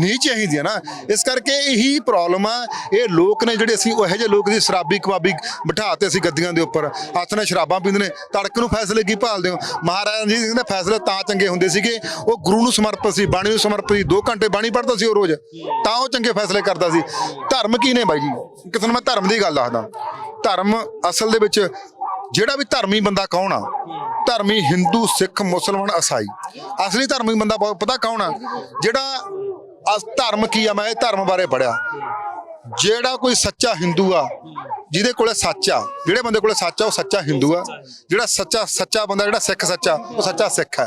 ਨੀਤ ਚਾਹੀਦੀ ਹੈ ਨਾ। ਇਸ ਕਰਕੇ ਇਹੀ ਪ੍ਰੋਬਲਮ ਆ, ਇਹ ਲੋਕ ਨੇ ਜਿਹੜੇ ਅਸੀਂ ਉਹ ਇਹੋ ਜਿਹੇ ਲੋਕ ਦੀ ਸ਼ਰਾਬੀ ਕਬਾਬੀ ਬਿਠਾਤੇ ਅਸੀਂ ਗੱਦੀਆਂ ਦੇ ਉੱਪਰ, ਹੱਥ ਨਾਲ ਸ਼ਰਾਬਾਂ ਪੀਂਦੇ ਨੇ, ਤੜਕ ਨੂੰ ਫੈਸਲੇ ਕੀ ਭਾਲਦੇ ਹੋ? ਮਹਾਰਾਜਾ ਰਣਜੀਤ ਸਿੰਘ ਦੇ ਫੈਸਲੇ ਤਾਂ ਚੰਗੇ ਹੁੰਦੇ ਸੀਗੇ। ਉਹ ਗੁਰੂ ਨੂੰ ਸਮਰਪਿਤ ਸੀ, ਬਾਣੀ ਨੂੰ ਸਮਰਪਿਤ ਸੀ 2 ਘੰਟੇ ਬਾਣੀ ਪੜ੍ਹਦਾ ਸੀ ਉਹ ਰੋਜ਼। ਤਾਂ ਉਹ ਚੰਗੇ ਫੈਸਲੇ ਕਰਦਾ ਸੀ। ਧਰਮ ਕੀ ਨੇ ਬਾਈ ਜੀ? ਕਿਸੇ ਨੂੰ ਮੈਂ ਧਰਮ ਦੀ ਗੱਲ ਦੱਸਦਾ। ਧਰਮ ਅਸਲ ਦੇ ਵਿੱਚ ਜਿਹੜਾ ਵੀ ਧਰਮੀ ਬੰਦਾ ਕੌਣ ਆ? ਧਰਮੀ ਹਿੰਦੂ, ਸਿੱਖ, ਮੁਸਲਮਾਨ ਈਸਾਈ ਅਸਲੀ ਧਰਮੀ ਬੰਦਾ ਬਹੁਤ ਪਤਾ ਕੌਣ ਆ? ਜਿਹੜਾ ਅਸ, ਧਰਮ ਕੀ ਆ? ਮੈਂ ਇਹ ਧਰਮ ਬਾਰੇ ਪੜਿਆ ਜਿਹੜਾ ਕੋਈ ਸੱਚਾ ਹਿੰਦੂ ਆ ਜਿਹਦੇ ਕੋਲੇ ਸੱਚ ਆ ਜਿਹੜੇ ਬੰਦੇ ਕੋਲੇ ਸੱਚ ਆ ਉਹ ਸੱਚਾ ਹਿੰਦੂ ਆ। ਜਿਹੜਾ ਸੱਚਾ ਸੱਚਾ ਬੰਦਾ ਜਿਹੜਾ ਸਿੱਖ ਸੱਚਾ ਉਹ ਸੱਚਾ ਸਿੱਖ ਹੈ।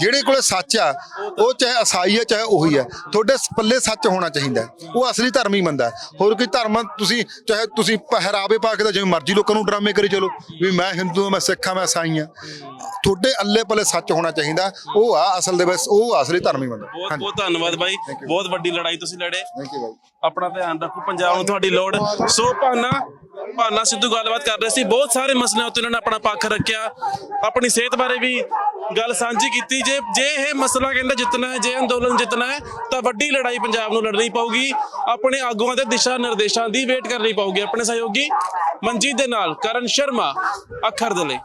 ਜਿਹੜੇ ਕੋਲੇ ਸੱਚ ਆ ਉਹ ਚਾਹੇ ਈਸਾਈ ਹੈ ਚਾਹੇ ਉਹੀ ਹੈ ਤੁਹਾਡੇ ਪੱਲੇ ਸੱਚ ਹੋਣਾ ਚਾਹੀਦਾ ਹੈ। ਉਹ ਅਸਲੀ ਧਰਮੀ ਬੰਦਾ ਹੈ। ਹੋਰ ਕੋਈ ਧਰਮ ਤੁਸੀਂ ਚਾਹੇ ਤੁਸੀਂ ਪਹਿਰਾਵੇ ਪਾ ਕੇ ਤਾਂ ਜਿਵੇਂ ਮਰਜ਼ੀ ਲੋਕਾਂ ਨੂੰ ਡਰਾਮੇ ਕਰੀ ਚਲੋ ਵੀ ਮੈਂ ਹਿੰਦੂ ਹਾਂ ਮੈਂ ਸਿੱਖ ਹਾਂ ਮੈਂ ਈਸਾਈ ਹਾਂ। ਤੁਹਾਡੇ ਅੱਲੇ ਪੱਲੇ ਸੱਚ ਹੋਣਾ ਚਾਹੀਦਾ ਉਹ ਆ ਅਸਲ ਦੇ ਵਿੱਚ ਉਹ ਅਸਲੀ ਧਰਮੀ ਬੰਦਾ ਬਹੁਤ ਬਹੁਤ ਧੰਨਵਾਦ ਬਾਈ। ਬਹੁਤ ਵੱਡੀ ਲੜਾਈ ਤੁਸੀਂ ਲੜੇ। ਥੈਂਕ ਯੂ ਬਾਈ। ਆਪਣਾ ਧਿਆਨ ਰੱਖੋ ਪੰਜਾਬ ਨੂੰ ਤੁਹਾਡੀ ਲੋੜ। ਸੋ ਭਾਨਾ ਭਾਨਾ ਸਿੱਧੂ ਗੱਲਬਾਤ ਕਰ ਰਹੇ ਸੀ। ਬਹੁਤ ਸਾਰੇ ਮਸਲਿਆਂ ਉੱਤੇ ਉਹਨਾਂ ਨੇ ਆਪਣਾ ਪੱਖ ਰੱਖਿਆ। ਆਪਣੀ ਸਿਹਤ ਬਾਰੇ ਵੀ ਗੱਲ ਸਾਂਝੀ ਕੀਤੀ। ਜੇ ਜੇ ਇਹ ਮਸਲਾ ਕਹਿੰਦਾ ਜਿੱਤਣਾ ਹੈ, ਜੇ ਅੰਦੋਲਨ ਜਿੱਤਣਾ ਹੈ, ਤਾਂ ਵੱਡੀ ਲੜਾਈ ਪੰਜਾਬ ਨੂੰ ਲੜਨੀ ਪਊਗੀ। ਆਪਣੇ ਆਗੂਆਂ ਦੇ ਦਿਸ਼ਾ ਨਿਰਦੇਸ਼ਾਂ ਦੀ ਵੇਟ ਕਰਨੀ ਪਊਗੀ। ਆਪਣੇ ਸਹਿਯੋਗੀ ਮਨਜੀਤ ਦੇ ਨਾਲ ਕਰਨ ਸ਼ਰਮਾ, ਅੱਖਰ ਦੇ ਲਈ।